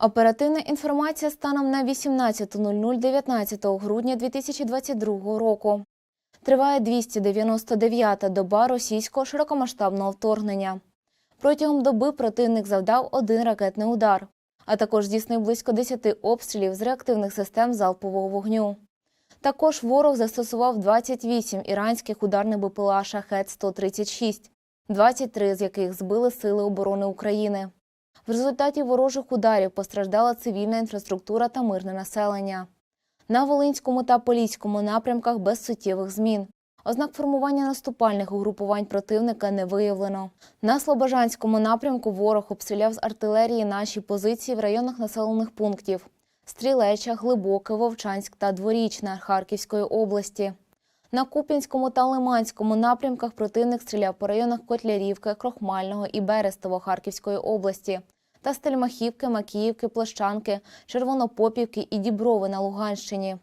Оперативна інформація станом на 18.00 19 грудня 2022 року. Триває 299-та доба російського широкомасштабного вторгнення. Протягом доби противник завдав один ракетний удар, а також здійснив близько 10 обстрілів з реактивних систем залпового вогню. Також ворог застосував 28 іранських ударних БПЛА «Шахет-136», 23 з яких збили Сили оборони України. В результаті ворожих ударів постраждала цивільна інфраструктура та мирне населення. На Волинському та Поліському напрямках без суттєвих змін. Ознак формування наступальних угрупувань противника не виявлено. На Слобожанському напрямку ворог обстріляв з артилерії наші позиції в районах населених пунктів Стрілеча, Глибоке, Вовчанськ та Дворічна Харківської області. На Куп'янському та Лиманському напрямках противник стріляв по районах Котлярівки, Крохмального і Берестово Харківської області та Стельмахівки, Макіївки, Площанки, Червонопопівки і Діброви на Луганщині.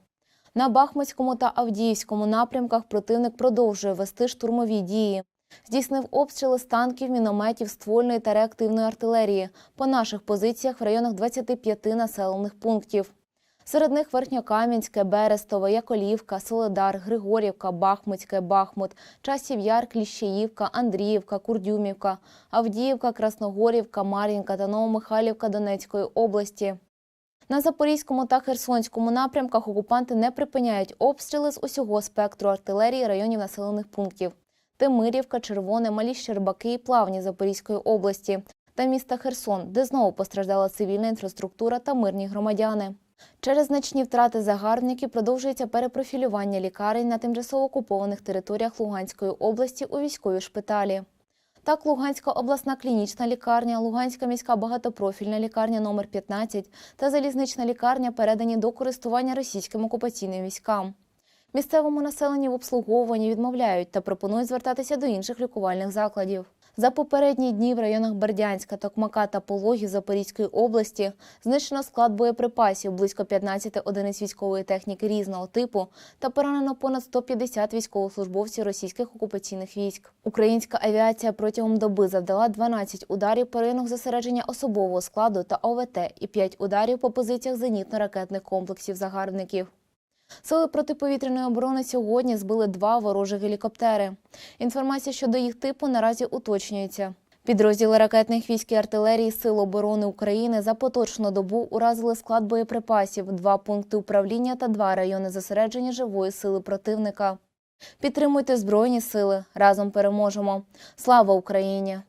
На Бахмутському та Авдіївському напрямках противник продовжує вести штурмові дії. Здійснив обстріли з танків, мінометів, ствольної та реактивної артилерії по наших позиціях в районах 25 населених пунктів. Серед них Верхньокам'янське, Берестово, Яколівка, Соледар, Григорівка, Бахмутське, Бахмут, Часів Яр, Кліщеївка, Андріївка, Курдюмівка, Авдіївка, Красногорівка, Мар'їнка та Новомихайлівка Донецької області. На Запорізькому та Херсонському напрямках окупанти не припиняють обстріли з усього спектру артилерії районів населених пунктів. Темирівка, Червоне, Малі Щербаки і Плавні Запорізької області та міста Херсон, де знову постраждала цивільна інфраструктура та мирні громадяни. Через значні втрати загарбників продовжується перепрофілювання лікарень на тимчасово окупованих територіях Луганської області у військові шпиталі. Так, Луганська обласна клінічна лікарня, Луганська міська багатопрофільна лікарня номер 15 та залізнична лікарня передані до користування російським окупаційним військам. Місцевому населенню в обслуговуванні відмовляють та пропонують звертатися до інших лікувальних закладів. За попередні дні в районах Бердянська, Токмака та Пологів Запорізької області знищено склад боєприпасів близько 15 одиниць військової техніки різного типу та поранено понад 150 військовослужбовців російських окупаційних військ. Українська авіація протягом доби завдала 12 ударів по районах зосередження особового складу та ОВТ і 5 ударів по позиціях зенітно-ракетних комплексів загарбників. Сили протиповітряної оборони сьогодні збили два ворожі гелікоптери. Інформація щодо їх типу наразі уточнюється. Підрозділи ракетних військ і артилерії Сил оборони України за поточну добу уразили склад боєприпасів, два пункти управління та два райони зосередження живої сили противника. Підтримуйте Збройні сили. Разом переможемо. Слава Україні!